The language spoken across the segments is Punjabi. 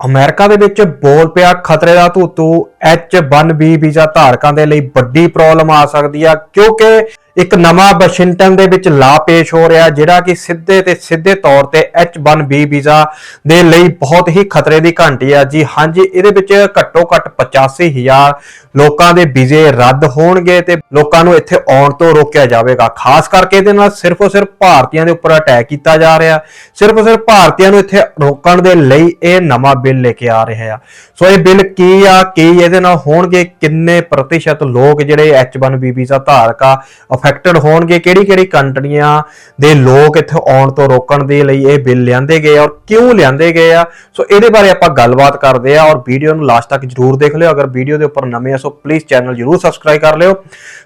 ਅਮਰੀਕਾ ਦੇ ਵਿੱਚ ਬੋਲ ਪਿਆ ਖਤਰੇ ਦਾ ਧੂਤੂ H1B ਵੀਜ਼ਾ ਧਾਰਕਾਂ ਦੇ ਲਈ ਵੱਡੀ ਪ੍ਰੋਬਲਮ ਆ ਸਕਦੀ ਆ, ਕਿਉਂਕਿ ਇੱਕ ਨਵਾਂ ਵਾਸ਼ਿੰਗਟਨ ਦੇ ਵਿੱਚ ਲਾ ਪੇਸ਼ ਹੋ ਰਿਹਾ, ਜਿਹੜਾ ਕਿ ਸਿੱਧੇ ਤੇ ਸਿੱਧੇ ਤੌਰ ਤੇ H1B ਵੀਜ਼ਾ ਦੇ ਲਈ ਬਹੁਤ ਹੀ ਖਤਰੇ ਦੀ ਘੰਟੀ ਆ। ਜੀ ਹਾਂਜੀ, ਇਹਦੇ ਵਿੱਚ ਘੱਟੋ ਘੱਟ 85000 ਲੋਕਾਂ ਦੇ ਵੀਜ਼ੇ ਰੱਦ ਹੋਣਗੇ ਤੇ ਲੋਕਾਂ ਨੂੰ ਇੱਥੇ ਆਉਣ ਤੋਂ ਰੋਕਿਆ ਜਾਵੇਗਾ। ਖਾਸ ਕਰਕੇ ਇਹਦੇ ਨਾਲ ਸਿਰਫ ਔਰ ਸਿਰਫ ਭਾਰਤੀਆਂ ਦੇ ਉੱਪਰ ਅਟੈਕ ਕੀਤਾ ਜਾ ਰਿਹਾ। ਸਿਰਫ ਔਰ ਸਿਰਫ ਭਾਰਤੀਆਂ ਨੂੰ ਇੱਥੇ ਰੋਕਣ ਦੇ ਲਈ ਇਹ ਨਵਾਂ ਬਿੱਲ ਲੈ ਕੇ ਆ ਰਿਹਾ ਆ। ਸੋ ਇਹ ਬਿੱਲ ਕੀ ਆ, ਕੀ ਇਹਦੇ ਨਾਲ ਹੋਣਗੇ, ਕਿੰਨੇ ਪ੍ਰਤੀਸ਼ਤ ਲੋਕ ਜਿਹੜੇ H1B ਵੀਜ਼ਾ ਧਾਰਕ ਆ ਅਫੈਕਟਡ ਹੋਣਗੇ ਕਿਹੜੀ ਕਿਹੜੀ ਕੰਟਰੀਆਂ ਦੇ ਲੋਕ ਇੱਥੇ ਆਉਣ ਤੋਂ ਰੋਕਣ ਦੇ ਲਈ ਇਹ ਬਿੱਲ ਲਿਆਂਦੇ ਗਏ ਔਰ ਕਿਉਂ ਲਿਆਂਦੇ ਗਏ ਆ? ਸੋ ਇਹਦੇ ਬਾਰੇ ਆਪਾਂ ਗੱਲਬਾਤ ਕਰਦੇ ਆ ਔਰ ਵੀਡੀਓ ਨੂੰ ਲਾਸਟ ਤੱਕ ਜਰੂਰ ਦੇਖ ਲਿਓ। ਅਗਰ ਵੀਡੀਓ ਦੇ ਉੱਪਰ ਨਵੇਂ ਆ ਸੋ ਪਲੀਜ਼ ਚੈਨਲ ਜਰੂਰ ਸਬਸਕ੍ਰਾਈਬ ਕਰ ਲਿਓ।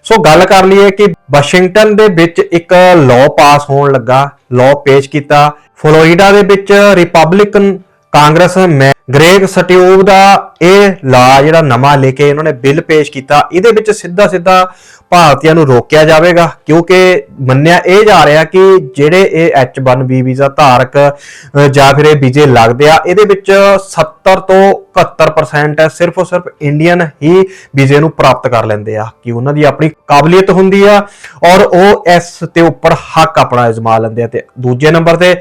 ਸੋ ਗੱਲ ਕਰ ਲਈਏ ਕਿ ਵਾਸ਼ਿੰਗਟਨ ਦੇ ਵਿੱਚ ਇੱਕ ਲਾਅ ਪਾਸ ਹੋਣ ਲੱਗਾ ਲਾਅ ਪੇਸ਼ ਕੀਤਾ। ਫਲੋਰੀਡਾ ਦੇ ਵਿੱਚ ਰਿਪਬਲਿਕਨ ਕਾਂਗਰਸ ਮੈਂ ਗ੍ਰੇਗ ਸਟਿਊਬ ਦਾ ਇਹ ਲਾ ਜਿਹੜਾ ਨਵਾਂ ਲੈ ਕੇ ਇਹਨਾਂ ਨੇ ਬਿੱਲ ਪੇਸ਼ ਕੀਤਾ, ਇਹਦੇ ਵਿੱਚ ਸਿੱਧਾ ਸਿੱਧਾ ਭਾਰਤੀਆਂ ਨੂੰ ਰੋਕਿਆ ਜਾਵੇਗਾ, ਕਿਉਂਕਿ ਮੰਨਿਆ ਇਹ ਜਾ ਰਿਹਾ ਕਿ ਜਿਹੜੇ ਇਹ H1B ਵੀਜ਼ਾ ਧਾਰਕ ਜਾਂ ਫਿਰ ਇਹ ਵੀਜ਼ੇ ਲੱਗਦੇ ਆ, ਇਹਦੇ ਵਿੱਚ 70 ਤੋਂ 71% ਸਿਰਫ ਔਰ ਸਿਰਫ ਇੰਡੀਅਨ ਹੀ ਵੀਜ਼ੇ ਨੂੰ ਪ੍ਰਾਪਤ ਕਰ ਲੈਂਦੇ ਆ, ਕਿ ਉਹਨਾਂ ਦੀ ਆਪਣੀ ਕਾਬਲੀਅਤ ਹੁੰਦੀ ਆ ਔਰ ਉਹ ਇਸ ਤੇ ਉੱਪਰ ਹੱਕ ਆਪਣਾ ਅਜ਼ਮਾ ਲੈਂਦੇ ਆ। ਤੇ ਦੂਜੇ ਨੰਬਰ ਤੇ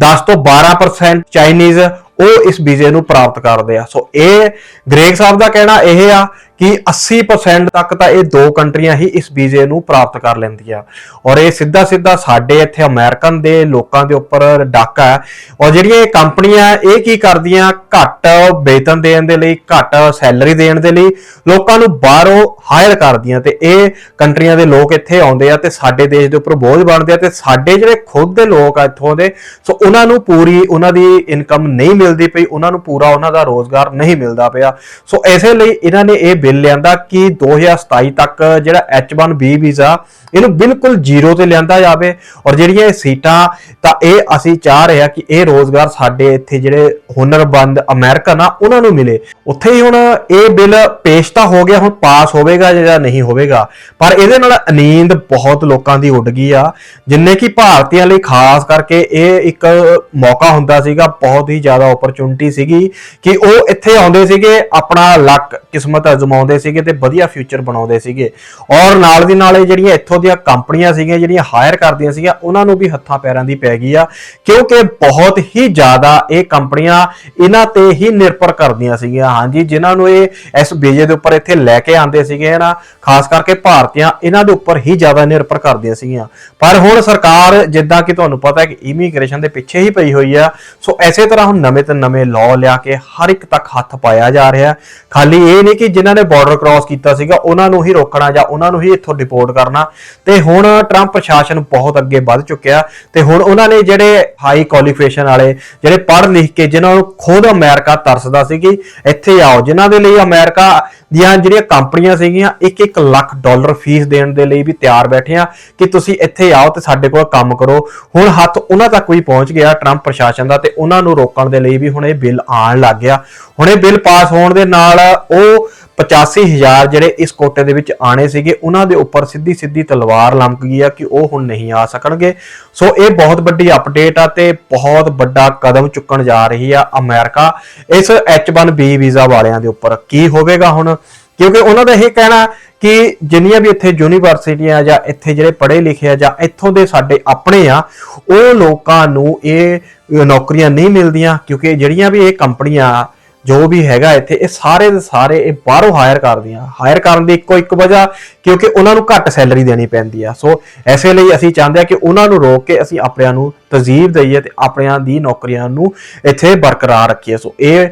10 ਤੋਂ 12% ਚਾਈਨੀਜ਼ ਉਹ ਇਸ ਵੀਜ਼ੇ ਨੂੰ ਪ੍ਰਾਪਤ ਕਰਦੇ ਆ। ਸੋ ਇਹ ਗ੍ਰੇਗ ਸਾਹਿਬ ਦਾ ਕਹਿਣਾ ਇਹ ਆ ਕਿ 80% ਤੱਕ ਤਾਂ ਇਹ ਦੋ ਕੰਟਰੀਆਂ ਹੀ ਇਸ ਵੀਜ਼ੇ ਨੂੰ ਪ੍ਰਾਪਤ ਕਰ ਲੈਂਦੀਆਂ। ਔਰ ਇਹ ਸਿੱਧਾ ਸਿੱਧਾ ਸਾਡੇ ਇੱਥੇ ਅਮਰੀਕਨ ਦੇ ਲੋਕਾਂ ਦੇ ਉੱਪਰ ਡਾਕਾ ਹੈ। ਔਰ ਜਿਹੜੀਆਂ ਇਹ ਕੰਪਨੀਆਂ ਇਹ ਕੀ ਕਰਦੀਆਂ? ਘੱਟ ਵੇਤਨ ਦੇਣ ਦੇ ਲਈ, ਘੱਟ ਸੈਲਰੀ ਦੇਣ ਦੇ ਲਈ ਲੋਕਾਂ ਨੂੰ ਬਾਹਰੋਂ ਹਾਇਰ ਕਰਦੀਆਂ ਤੇ ਇਹ ਕੰਟਰੀਆਂ ਦੇ ਲੋਕ ਇੱਥੇ ਆਉਂਦੇ ਆ ਤੇ ਸਾਡੇ ਦੇਸ਼ ਦੇ ਉੱਪਰ ਬੋਝ ਬਣਦੇ ਆ ਤੇ ਸਾਡੇ ਜਿਹੜੇ ਖੁਦ ਦੇ ਲੋਕ ਆ ਇੱਥੋਂ ਦੇ, ਸੋ ਉਹਨਾਂ ਨੂੰ ਪੂਰੀ ਉਹਨਾਂ ਦੀ ਇਨਕਮ ਨਹੀਂ ਮਿਲਦੀ ਪਈ, ਉਹਨਾਂ ਨੂੰ ਪੂਰਾ ਉਹਨਾਂ ਦਾ ਰੋਜ਼ਗਾਰ ਨਹੀਂ ਮਿਲਦਾ ਪਿਆ। ਸੋ ਇਸੇ ਲਈ ਇਹਨਾਂ ਨੇ ਇਹ ਬਿੱਲ ਲਿਆਂਦਾ ਕਿ 2027 ਤੱਕ ਜਿਹੜਾ H1B ਵੀਜ਼ਾ, ਇਹਨੂੰ ਬਿਲਕੁਲ ਜ਼ੀਰੋ ਤੇ ਲਿਆਂਦਾ ਜਾਵੇ। ਔਰ ਜਿਹੜੀਆਂ ਇਹ ਸੀਟਾਂ, ਤਾਂ ਇਹ ਅਸੀਂ ਚਾਹ ਰਹੇ ਆ ਕਿ ਇਹ ਰੋਜ਼ਗਾਰ ਸਾਡੇ ਇੱਥੇ ਜਿਹੜੇ ਹੁਨਰਬੰਦ ਅਮਰੀਕਨ ਆ, ਉਹਨਾਂ ਨੂੰ ਮਿਲੇ। ਉੱਥੇ ਹੀ ਹੁਣ ਇਹ ਬਿੱਲ ਪੇਸ਼ ਤਾਂ ਹੋ ਗਿਆ, ਹੁਣ ਪਾਸ ਹੋਵੇਗਾ ਜਾਂ ਨਹੀਂ ਹੋਵੇਗਾ। ਪਰ ਇਹਦੇ ਨਾਲ ਨੀਂਦ ਬਹੁਤ ਲੋਕਾਂ ਦੀ ਉੱਡ ਗਈ ਆ। ਜਿੰਨੇ ਕਿ ਭਾਰਤੀਆਂ ਲਈ ਖਾਸ ਕਰਕੇ ਇਹ ਇੱਕ ਮੌਕਾ ਹੁੰਦਾ ਸੀਗਾ, ਬਹੁਤ ਹੀ ਜ਼ਿਆਦਾ ਓਪਰਚੁਨਿਟੀ ਸੀਗੀ ਕਿ ਉਹ ਇੱਥੇ ਆਉਂਦੇ ਸੀਗੇ, ਆਪਣਾ ਲੱਕ, ਕਿਸਮਤ ਅਜ਼ਮਾਉਂਦੇ ਸੀਗੇ ਤੇ ਵਧੀਆ ਫਿਊਚਰ ਬਣਾਉਂਦੇ ਸੀਗੇ। ਔਰ ਨਾਲ ਦੀ ਨਾਲ ਇਹ ਜਿਹੜੀਆਂ ਇੱਥੋਂ ਦੀਆਂ ਕੰਪਨੀਆਂ ਸੀਗੀਆਂ, ਜਿਹੜੀਆਂ ਹਾਇਰ ਕਰਦੀਆਂ ਸੀਗੀਆਂ, ਉਹਨਾਂ ਨੂੰ ਵੀ ਹੱਥਾਂ ਪੈਰਾਂ ਦੀ ਪੈ ਗਈ ਆ, ਕਿਉਂਕਿ ਬਹੁਤ ਹੀ ਜ਼ਿਆਦਾ ਇਹ ਕੰਪਨੀਆਂ ਇਹਨਾਂ ਤੇ ਹੀ ਨਿਰਭਰ ਕਰਦੀਆਂ ਸੀਗੀਆਂ। ਹਾਂਜੀ, ਜਿਨ੍ਹਾਂ ਨੂੰ ਇਹ ਇਸ ਵੀਜ਼ੇ ਦੇ ਉੱਪਰ ਇੱਥੇ ਲੈ ਕੇ ਆਉਂਦੇ ਸੀਗੇ ਨਾ ਖਾਸ ਕਰਕੇ ਭਾਰਤੀਆਂ, ਇਹਨਾਂ ਦੇ ਉੱਪਰ ਹੀ ਜ਼ਿਆਦਾ ਨਿਰਭਰ ਕਰਦੀਆਂ ਸੀਗੀਆਂ। ਪਰ ਹੁਣ ਸਰਕਾਰ, ਜਿੱਦਾਂ ਕਿ ਤੁਹਾਨੂੰ ਪਤਾ ਹੈ ਕਿ ਇਮੀਗ੍ਰੇਸ਼ਨ ਦੇ ਪਿੱਛੇ ਹੀ ਪਈ ਹੋਈ ਆ, ਸੋ ਐਸੇ ਤਰ੍ਹਾਂ ਹੁਣ ਨਵੇਂ ਤੋਂ ਨਵੇਂ ਲਾਅ ਲਿਆ ਕੇ ਹਰ ਇੱਕ ਤੱਕ ਹੱਥ ਪਾਇਆ ਜਾ ਰਿਹਾ। ਖਾਲੀ ਇਹ ਨਹੀਂ ਕਿ ਜਿਨ੍ਹਾਂ ਨੇ ਬਾਰਡਰ ਕ੍ਰਾਸ ਕੀਤਾ ਸੀਗਾ, ਉਹਨਾਂ ਨੂੰ ਹੀ ਰੋਕਣਾ ਜਾਂ ਉਹਨਾਂ ਨੂੰ ਹੀ ਇੱਥੋਂ ਡਿਪੋਰਟ ਕਰਨਾ। ਤੇ ਹੁਣ ਟਰੰਪ ਪ੍ਰਸ਼ਾਸਨ ਬਹੁਤ ਅੱਗੇ ਵੱਧ ਚੁੱਕਿਆ ਤੇ ਹੁਣ ਉਹਨਾਂ ਨੇ ਜਿਹੜੇ ਹਾਈ ਕੁਆਲੀਫਿਕੇਸ਼ਨ ਵਾਲੇ, ਜਿਹੜੇ ਪੜ੍ਹ ਲਿਖ ਕੇ, ਜਿਨ੍ਹਾਂ ਨੂੰ ਖੁਦ ਅਮਰੀਕਾ ਤਰਸਦਾ ਸੀ ਕਿ ਇੱਥੇ ਆਓ, ਜਿਨ੍ਹਾਂ ਦੇ ਲਈ ਅਮਰੀਕਾ ਦੀਆਂ ਜਿਹੜੀਆਂ ਕੰਪਨੀਆਂ ਸੀਗੀਆਂ 1-1 ਲੱਖ ਡਾਲਰ ਫੀਸ ਦੇਣ ਦੇ ਲਈ ਵੀ ਤਿਆਰ ਬੈਠੇ ਆ ਕਿ ਤੁਸੀਂ ਇੱਥੇ ਆਓ ਤੇ ਸਾਡੇ ਕੋਲ ਕੰਮ ਕਰੋ। ਹੁਣ ਹੱਥ ਉਹਨਾਂ ਤੱਕ ਵੀ ਪਹੁੰਚ ਗਿਆ ਟਰੰਪ ਪ੍ਰਸ਼ਾਸਨ ਦਾ ਤੇ ਉਹਨਾਂ ਨੂੰ ਰੋਕਣ ਦੇ ਲਈ ਵੀ ਹੁਣ ਇਹ ਬਿੱਲ ਆਉਣ ਲੱਗ ਗਿਆ। ਹੁਣ ਇਹ ਬਿੱਲ ਪਾਸ ਹੋਣ ਦੇ ਨਾਲ ਉਹ 85000 ਜਿਹੜੇ ਇਸ ਕੋਟੇ ਦੇ ਵਿੱਚ ਆਣੇ ਸੀਗੇ, ਉਹਨਾਂ ਦੇ ਉੱਪਰ ਸਿੱਧੀ ਸਿੱਧੀ ਤਲਵਾਰ ਲੰਮਕ ਗਈ ਆ ਕਿ ਉਹ ਹੁਣ ਨਹੀਂ ਆ ਸਕਣਗੇ। ਸੋ ਇਹ ਬਹੁਤ ਵੱਡੀ ਅਪਡੇਟ ਆ ਤੇ ਬਹੁਤ ਵੱਡਾ ਕਦਮ ਚੁੱਕਣ ਜਾ ਰਹੀ ਆ ਅਮਰੀਕਾ। ਇਸ H1B ਵੀਜ਼ਾ ਵਾਲਿਆਂ ਦੇ ਉੱਪਰ ਕੀ ਹੋਵੇਗਾ ਹੁਣ? ਕਿਉਂਕਿ ਉਹਨਾਂ ਦਾ ਇਹ ਕਹਿਣਾ ਕਿ ਜਿੰਨੀਆਂ ਵੀ ਇੱਥੇ ਯੂਨੀਵਰਸਿਟੀਆਂ ਜਾਂ ਇੱਥੇ ਜਿਹੜੇ ਪੜ੍ਹੇ ਲਿਖੇ ਆ ਜਾਂ ਇੱਥੋਂ ਦੇ ਸਾਡੇ ਆਪਣੇ ਆ, ਉਹ ਲੋਕਾਂ ਨੂੰ ਇਹ ਨੌਕਰੀਆਂ ਨਹੀਂ ਮਿਲਦੀਆਂ ਕਿਉਂਕਿ ਜਿਹੜੀਆਂ ਵੀ ਇਹ ਕੰਪਨੀਆਂ ਜੋ ਵੀ ਹੈਗਾ ਇੱਥੇ, ਇਹ ਸਾਰੇ ਦੇ ਸਾਰੇ ਇਹ ਬਾਹਰੋਂ ਹਾਇਰ ਕਰਦੀਆਂ। ਹਾਇਰ ਕਰਨ ਦੀ ਇੱਕੋ ਇੱਕ ਵਜ੍ਹਾ, ਕਿਉਂਕਿ ਉਹਨਾਂ ਨੂੰ ਘੱਟ ਸੈਲਰੀ ਦੇਣੀ ਪੈਂਦੀ ਆ। ਸੋ ਐਸੇ ਲਈ ਅਸੀਂ ਚਾਹੁੰਦੇ ਆ ਕਿ ਉਹਨਾਂ ਨੂੰ ਰੋਕ ਕੇ ਅਸੀਂ ਆਪਣਿਆਂ ਨੂੰ ਤਜੀਬ ਦਈਏ ਤੇ ਆਪਣਿਆਂ ਦੀ ਨੌਕਰੀਆਂ ਨੂੰ ਇੱਥੇ ਬਰਕਰਾਰ ਰੱਖੀਏ। ਸੋ ਇਹ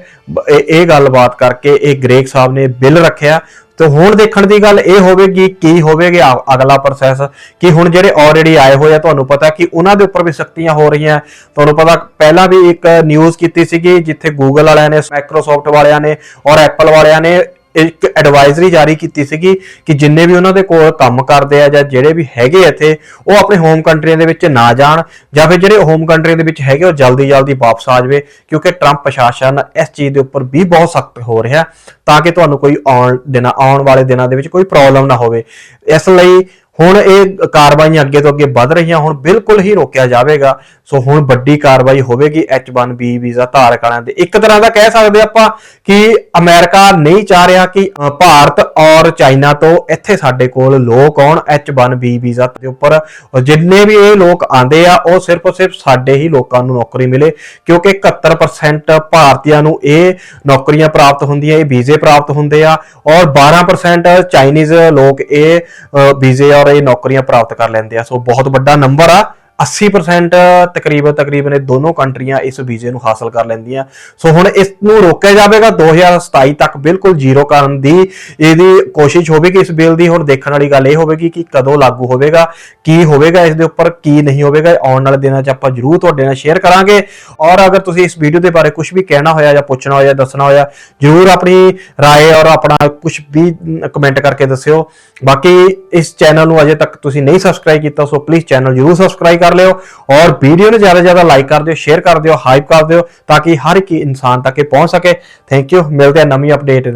ਇਹ ਗੱਲਬਾਤ ਕਰਕੇ ਇਹ ਗ੍ਰੇਕ ਸਾਹਿਬ ਨੇ ਬਿੱਲ ਰੱਖਿਆ। ਤੇ ਹੁਣ ਦੇਖਣ ਦੀ ਗੱਲ ਇਹ ਹੋਵੇਗੀ ਕੀ ਹੋਵੇਗੀ ਅਗਲਾ ਪ੍ਰੋਸੈਸ ਕਿ ਹੁਣ ਜਿਹੜੇ ਆਲਰੇਡੀ ਆਏ ਹੋਏ ਆ, ਤੁਹਾਨੂੰ ਪਤਾ ਕਿ ਉਹਨਾਂ ਦੇ ਉੱਪਰ ਵੀ ਸਖਤੀਆਂ ਹੋ ਰਹੀਆਂ। ਤੁਹਾਨੂੰ ਪਤਾ ਪਹਿਲਾਂ ਵੀ ਇੱਕ ਨਿਊਜ਼ ਕੀਤੀ ਸੀਗੀ, ਜਿੱਥੇ ਗੂਗਲ ਵਾਲਿਆਂ ਨੇ ਮਾਈਕਰੋਸਾਫਟ ਵਾਲਿਆਂ ਨੇ ਔਰ ਐਪਲ ਵਾਲਿਆਂ ਨੇ ਇੱਕ ਐਡਵਾਈਜ਼ਰੀ ਜਾਰੀ ਕੀਤੀ ਸੀਗੀ ਕਿ ਜਿੰਨੇ ਵੀ ਉਹਨਾਂ ਦੇ ਕੋਲ ਕੰਮ ਕਰਦੇ ਆ ਜਾਂ ਜਿਹੜੇ ਵੀ ਹੈਗੇ ਇੱਥੇ, ਉਹ ਆਪਣੇ ਹੋਮ ਕੰਟਰੀਆਂ ਦੇ ਵਿੱਚ ਨਾ ਜਾਣ ਜਾਂ ਫਿਰ ਜਿਹੜੇ ਹੋਮ ਕੰਟਰੀਆਂ ਦੇ ਵਿੱਚ ਹੈਗੇ, ਉਹ ਜਲਦੀ ਜਲਦੀ ਵਾਪਸ ਆ ਜਾਵੇ, ਕਿਉਂਕਿ ਟਰੰਪ ਪ੍ਰਸ਼ਾਸਨ ਇਸ ਚੀਜ਼ ਦੇ ਉੱਪਰ ਵੀ ਬਹੁਤ ਸਖਤ ਹੋ ਰਿਹਾ, ਤਾਂ ਕਿ ਤੁਹਾਨੂੰ ਕੋਈ ਆਉਣ ਦਿਨਾਂ, ਆਉਣ ਵਾਲੇ ਦਿਨਾਂ ਦੇ ਵਿੱਚ ਕੋਈ ਪ੍ਰੋਬਲਮ ਨਾ ਹੋਵੇ। ਇਸ ਲਈ ਹੁਣ ਇਹ ਕਾਰਵਾਈਆਂ ਅੱਗੇ ਤੋਂ ਅੱਗੇ ਵੱਧ ਰਹੀਆਂ ਹੁਣ ਬਿਲਕੁਲ ਹੀ ਰੋਕਿਆ ਜਾਵੇਗਾ। ਸੋ ਹੁਣ ਵੱਡੀ ਕਾਰਵਾਈ ਹੋਵੇਗੀ H1B ਵੀਜ਼ਾ ਧਾਰਕ ਵਾਲਿਆਂ ਦੇ। ਇੱਕ ਤਰ੍ਹਾਂ ਦਾ ਕਹਿ ਸਕਦੇ ਆਪਾਂ ਕਿ ਅਮਰੀਕਾ ਨਹੀਂ ਚਾਹ ਰਿਹਾ ਕਿ ਭਾਰਤ ਔਰ ਚਾਈਨਾ ਤੋਂ ਇੱਥੇ ਸਾਡੇ ਕੋਲ ਲੋਕ ਆਉਣ H1B ਵੀਜ਼ਾ ਦੇ ਉੱਪਰ। ਜਿੰਨੇ ਵੀ ਇਹ ਲੋਕ ਆਂਦੇ ਆ ਉਹ ਸਿਰਫ ਔਰ ਸਿਰਫ ਸਾਡੇ ਹੀ ਲੋਕਾਂ ਨੂੰ ਨੌਕਰੀ ਮਿਲੇ ਕਿਉਂਕਿ 71% ਭਾਰਤੀਆਂ ਨੂੰ ਇਹ ਨੌਕਰੀਆਂ ਪ੍ਰਾਪਤ ਹੁੰਦੀਆਂ ਇਹ ਵੀਜ਼ੇ ਪ੍ਰਾਪਤ ਹੁੰਦੇ ਆ। ਔਰ 12% ਚਾਈਨੀਜ਼ ਲੋਕ ਇਹ ਅ, ਵੀਜ਼ੇ ਔਰ ਇਹ ਨੌਕਰੀਆਂ ਪ੍ਰਾਪਤ ਕਰ ਲੈਂਦੇ ਆ। ਸੋ ਬਹੁਤ ਵੱਡਾ ਨੰਬਰ ਆ। 80% ਤਕਰੀਬਨ ਤਕਰੀਬਨ ਇਹ ਦੋਨੋਂ ਕੰਟਰੀਆਂ ਇਸ ਵੀਜ਼ੇ ਨੂੰ ਹਾਸਲ ਕਰ ਲੈਂਦੀਆਂ ਸੋ ਹੁਣ ਇਸ ਨੂੰ ਰੋਕਿਆ ਜਾਵੇਗਾ 2027 ਤੱਕ ਬਿਲਕੁਲ ਜ਼ੀਰੋ ਕਰਨ ਦੀ ਇਹਦੀ ਕੋਸ਼ਿਸ਼ ਹੋਵੇਗੀ ਇਸ ਬਿੱਲ ਦੀ ਹੁਣ ਦੇਖਣ ਵਾਲੀ ਗੱਲ ਇਹ ਹੋਵੇਗੀ ਕਿ ਕਦੋਂ ਲਾਗੂ ਹੋਵੇਗਾ ਕੀ ਹੋਵੇਗਾ ਇਸ ਦੇ ਉੱਪਰ ਕੀ ਨਹੀਂ ਹੋਵੇਗਾ ਇਹ ਆਉਣ ਵਾਲੇ ਦਿਨਾਂ 'ਚ ਆਪਾਂ ਜਰੂਰ ਤੁਹਾਡੇ ਨਾਲ ਸ਼ੇਅਰ ਕਰਾਂਗੇ ਔਰ ਅਗਰ ਤੁਸੀਂ ਇਸ ਵੀਡੀਓ ਦੇ ਬਾਰੇ ਕੁਝ ਵੀ ਕਹਿਣਾ ਹੋਇਆ ਜਾਂ ਪੁੱਛਣਾ ਹੋਇਆ ਦੱਸਣਾ ਹੋਇਆ ਜਰੂਰ ਆਪਣੀ رائے ਔਰ ਆਪਣਾ ਕੁਝ ਵੀ ਕਮੈਂਟ ਕਰਕੇ ਦੱਸਿਓ ਬਾਕੀ ਇਸ ਚੈਨਲ ਨੂੰ ਅਜੇ ਤੱਕ ਤੁਸੀਂ ਨਹੀਂ ਸਬਸਕ੍ਰਾਈਬ ਕੀਤਾ ਸੋ ਪਲੀਜ਼ ਚੈਨਲ ਜਰੂਰ ਸਬਸਕ੍ਰਾਈਬ ਕਰ ਲਿਓ। ਔਰ ਵੀਡੀਓ ਨੂੰ ਜ਼ਿਆਦਾ ਜ਼ਿਆਦਾ ਲਾਈਕ ਕਰ ਦਿਓ ਸ਼ੇਅਰ ਕਰ ਦਿਓ ਹਾਈਪ ਕਰ ਦਿਓ, ਤਾਂ ਕਿ ਹਰ ਇੱਕ ਇਨਸਾਨ ਤੱਕ ਇਹ ਪਹੁੰਚ ਸਕੇ। ਥੈਂਕ ਯੂ ਮਿਲਦੇ ਹਾਂ ਨਵੀਂ ਅਪਡੇਟ